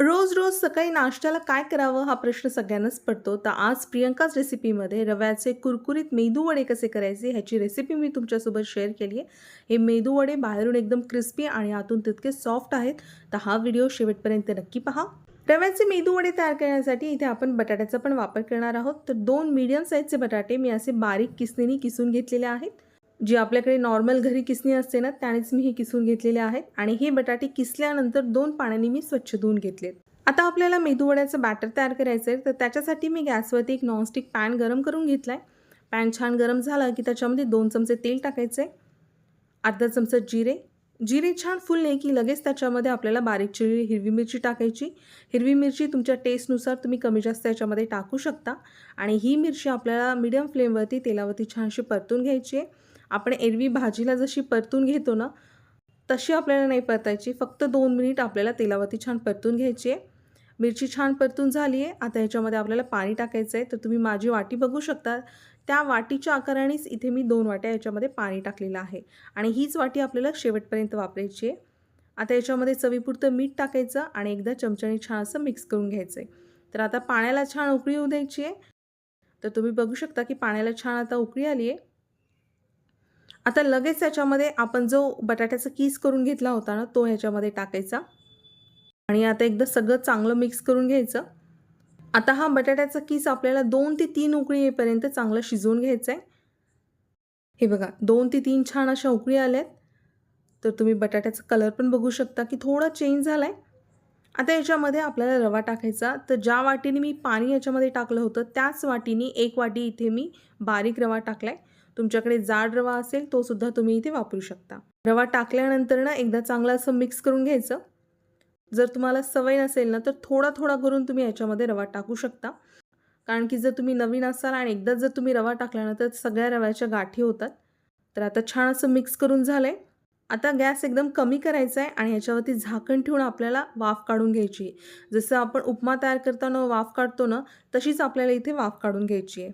रोज रोज सकाळी नाश्त्याला काय करावं हा प्रश्न सगळ्यांनाच पडतो. तर आज प्रियंकाच रेसिपीमध्ये रव्याचे कुरकुरीत मेदू वडे कसे करायचे ह्याची रेसिपी मी तुमच्यासोबत शेअर केली आहे. हे मेदू वडे बाहेरून एकदम क्रिस्पी आणि आतून तितके सॉफ्ट आहेत. तर हा व्हिडिओ शेवटपर्यंत नक्की पहा. रव्याचे मेदू वडे तयार करण्यासाठी इथे आपण बटाट्याचा पण वापर करणार आहोत. तर दोन मीडियम साईजचे बटाटे मी असे बारीक किसणीने किसून घेतलेले आहेत. जी आपल्याकडे नॉर्मल घरी किसणी असते ना त्यानेच मी हे किसून घेतलेले आहेत. आणि हे बटाटे किसल्यानंतर दोन पाण्याने मी स्वच्छ धुवून घेतलेत. आता आपल्याला मेदूवड्याचं बॅटर तयार करायचं आहे तर त्याच्यासाठी मी गॅसवरती एक नॉनस्टिक पॅन गरम करून घेतला आहे पॅन छान गरम झाला की त्याच्यामध्ये दोन चमचे तेल टाकायचे अर्धा चमचा जिरे. जिरे छान फुलले की लगेच त्याच्यामध्ये आपल्याला बारीक चिरलेली हिरवी मिरची टाकायची. हिरवी मिरची तुमच्या टेस्टनुसार तुम्ही कमी जास्त याच्यामध्ये टाकू शकता. आणि ही मिरची आपल्याला मिडियम फ्लेमवरती तेलावरती छानशी परतून घ्यायची आहे. आपण एरवी भाजीला जशी परतून घेतो ना तशी आपल्याला नाही परतायची. फक्त दोन मिनिट आपल्याला तेलावरती छान परतून घ्यायची आहे. मिरची छान परतून झाली आहे. आता ह्याच्यामध्ये आपल्याला पाणी टाकायचं आहे. तर तुम्ही माझी वाटी बघू शकता. त्या वाटीच्या आकारानेच इथे मी दोन वाट्या याच्यामध्ये पाणी टाकलेलं आहे. आणि हीच वाटी आपल्याला शेवटपर्यंत वापरायची आहे. आता याच्यामध्ये चवीपुरतं मीठ टाकायचं आणि एकदा चमच्याने छान असं मिक्स करून घ्यायचं आहे. तर आता पाण्याला छान उकळी येऊ द्यायची आहे. तर तुम्ही बघू शकता की पाण्याला छान आता उकळी आली आहे. आता लगेच त्याच्यामध्ये आपण जो बटाट्याचा कीस करून घेतला होता ना तो ह्याच्यामध्ये टाकायचा. आणि आता एकदा सगळं चांगलं मिक्स करून घ्यायचं. आता हा बटाट्याचा कीस आपल्याला दोन ते तीन उकळी येईपर्यंत चांगलं शिजवून घ्यायचं आहे हे बघा दोन ते तीन छान अशा उकळी आल्यात. तर तुम्ही बटाट्याचा कलर पण बघू शकता की थोडा चेंज झाला आहे आता याच्यामध्ये आपल्याला रवा टाकायचा. तर ज्या वाटीने मी पाणी याच्यामध्ये टाकलं होतं त्याच वाटीने एक वाटी इथे मी बारीक रवा टाकला आहे तुमच्याकडे जाड रवा असेल तो सुद्धा तुम्ही इथे वापरू शकता. रवा टाकल्यानंतर ना एकदा चांगलं असं मिक्स करून घ्यायचं. जर तुम्हाला सवय नसेल ना तर थोडा थोडा करून तुम्ही याच्यामध्ये रवा टाकू शकता. कारण की जर तुम्ही नवीन असाल आणि एकदा जर तुम्ही रवा टाकला ना तर सगळ्या रव्याच्या गाठी होतात. तर आता छान असं मिक्स करून झालं आहे आता गॅस एकदम कमी करायचा आहे आणि ह्याच्यावरती झाकण ठेवून आपल्याला वाफ काढून घ्यायची आहे. जसं आपण उपमा तयार करताना वाफ काढतो ना तशीच आपल्याला इथे वाफ काढून घ्यायची आहे.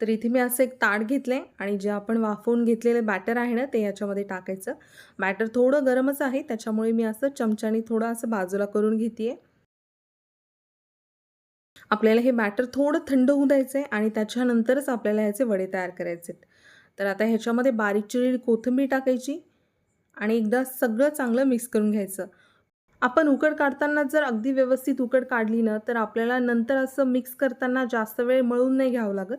तर इथे मी असं एक ताट घेतलं आहे आणि जे आपण वाफवून घेतलेलं बॅटर आहे ना ते याच्यामध्ये टाकायचं. बॅटर थोडं गरमच आहे त्याच्यामुळे मी असं चमच्याने थोडं असं बाजूला करून घेते आहे आपल्याला हे बॅटर थोडं थंड होऊ द्यायचं आहे आणि त्याच्यानंतरच आपल्याला ह्याचे वडे तयार करायचे तर आता ह्याच्यामध्ये बारीक चिरलेली कोथिंबीर टाकायची आणि एकदा सगळं चांगलं मिक्स करून घ्यायचं. आपण उकड काढताना जर अगदी व्यवस्थित उकड काढली ना तर आपल्याला नंतर असं मिक्स करताना जास्त वेळ मळून नाही घ्यावं लागत.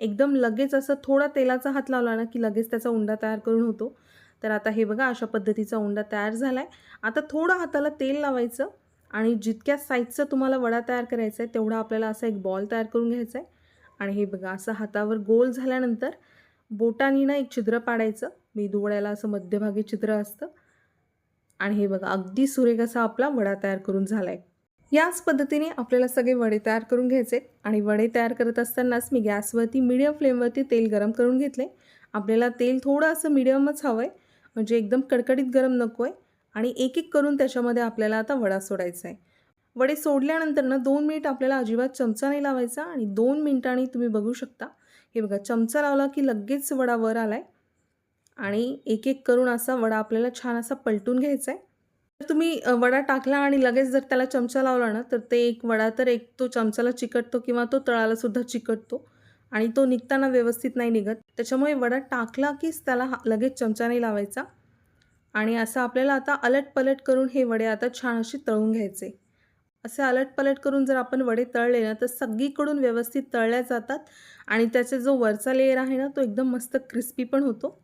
एकदम लगेच असं थोडा तेलाचा हात लावला ना की लगेच त्याचा उंडा तयार करून होतो. तर आता हे बघा अशा पद्धतीचा उंडा तयार झाला आहे आता थोडं हाताला तेल लावायचं आणि जितक्या साईजचा तुम्हाला वडा तयार करायचा आहे तेवढा आपल्याला असा एक बॉल तयार करून घ्यायचा आहे. आणि हे बघा असं हातावर गोल झाल्यानंतर बोटानी ना एक छिद्र पाडायचं. मेदू वड्याला असं मध्यभागी छिद्र असतं. आणि हे बघा अगदी सुरेख असा आपला वडा तयार करून झाला आहे याच पद्धतीने आपल्याला सगळे वडे तयार करून घ्यायचे. आणि वडे तयार करत असतानाच मी गॅसवरती मीडियम फ्लेमवरती तेल गरम करून घेतले. आपल्याला तेल थोडं असं मिडियमच हवं आहे म्हणजे एकदम कडकडीत गरम नको आहे आणि एक एक करून त्याच्यामध्ये आपल्याला आता वडा सोडायचा आहे वडे सोडल्यानंतर ना दोन मिनिट आपल्याला अजिबात चमचा नाही लावायचा. आणि दोन मिनिटांनी तुम्ही बघू शकता. हे बघा चमचा लावला की लगेच वडा वर आला आहे आणि एक एक करून असा वडा आपल्याला छान असा पलटून घ्यायचा आहे जर तुम्ही वडा टाकला आणि लगेच जर त्याला चमचा लावला ना तर ते एक वडा तर एक तो चमचाला चिकटतो किंवा तो तळाला सुद्धा चिकटतो आणि तो निघताना व्यवस्थित नाही निघत. त्याच्यामुळे वडा टाकला कीच त्याला लगेच चमचा नाही लावायचा आणि असं आपल्याला आता अलट पलट करून हे वडे आता छान असे तळून घ्यायचे. असे अलट पलट करून जर आपण वडे तळले ना तर सगळीकडून व्यवस्थित तळल्या जातात आणि त्याचा जो वरचा लेअर आहे ना तो एकदम मस्त क्रिस्पी पण होतो.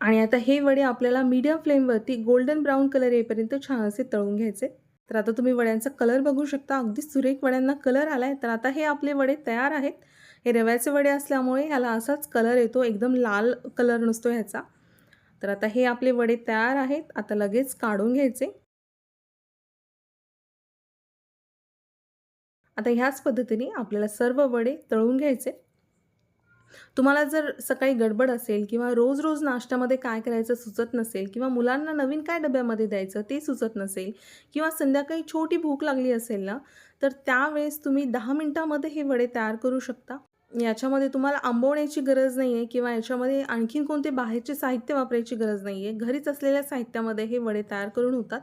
आणि आता हे वडे आपल्याला मीडियम फ्लेमवरती गोल्डन ब्राऊन कलर येईपर्यंत छान असे तळून घ्यायचे. तर आता तुम्ही वड्यांचा कलर बघू शकता. अगदी सुरेख वड्यांना कलर आला आहे तर आता हे आपले वडे तयार आहेत. हे रव्याचे वडे असल्यामुळे ह्याला असाच कलर येतो. एकदम लाल कलर नसतो ह्याचा. तर आता हे आपले वडे तयार आहेत. आता लगेच काढून घ्यायचे. आता ह्याच पद्धतीने आपल्याला सर्व वडे तळून घ्यायचे. तुम्हाला जर सकाळी गडबड असेल किंवा रोज रोज नाश्त्यामध्ये काय करायचं सुचत नसेल किंवा मुलांना नवीन काय डब्यामध्ये द्यायचं ते सुचत नसेल किंवा संध्याकाळी छोटी भूक लागली असेल ना तर त्यावेळेस तुम्ही दहा मिनटामध्ये हे वडे तयार करू शकता. याच्यामध्ये तुम्हाला आंबवण्याची गरज नाही आहे किंवा याच्यामध्ये आणखीन कोणते बाहेरचे साहित्य वापरायची गरज नाही आहे घरीच असलेल्या साहित्यामध्ये हे वडे तयार करून होतात.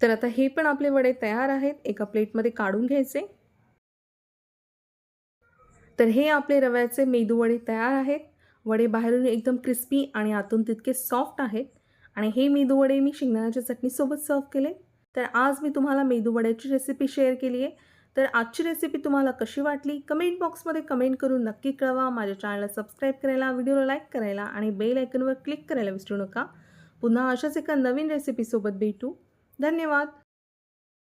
तर आता हे पण आपले वडे तयार आहेत. एका प्लेटमध्ये काढून घ्यायचे. तर हे आपले रव्याचे मेदू वडे तयार आहेत. वडे बाहेरून एकदम क्रिस्पी आणि आतून तितके सॉफ्ट आहेत. आणि हे मेदू वडे मी शेंगदाण्याच्या चटणीसोबत सर्व केले. तर आज मी तुम्हाला मेदू वड्याची रेसिपी शेअर केली आहे. तर आजची रेसिपी तुम्हाला कशी वाटली? कमेंट बॉक्समध्ये कमेंट करून नक्की कळवा. माझ्या चॅनलला सबस्क्राईब करायला व्हिडिओला लाईक करायला आणि बेल आयकनवर क्लिक करायला विसरू नका. पुन्हा अशाच एका नवीन रेसिपीसोबत भेटू. धन्यवाद!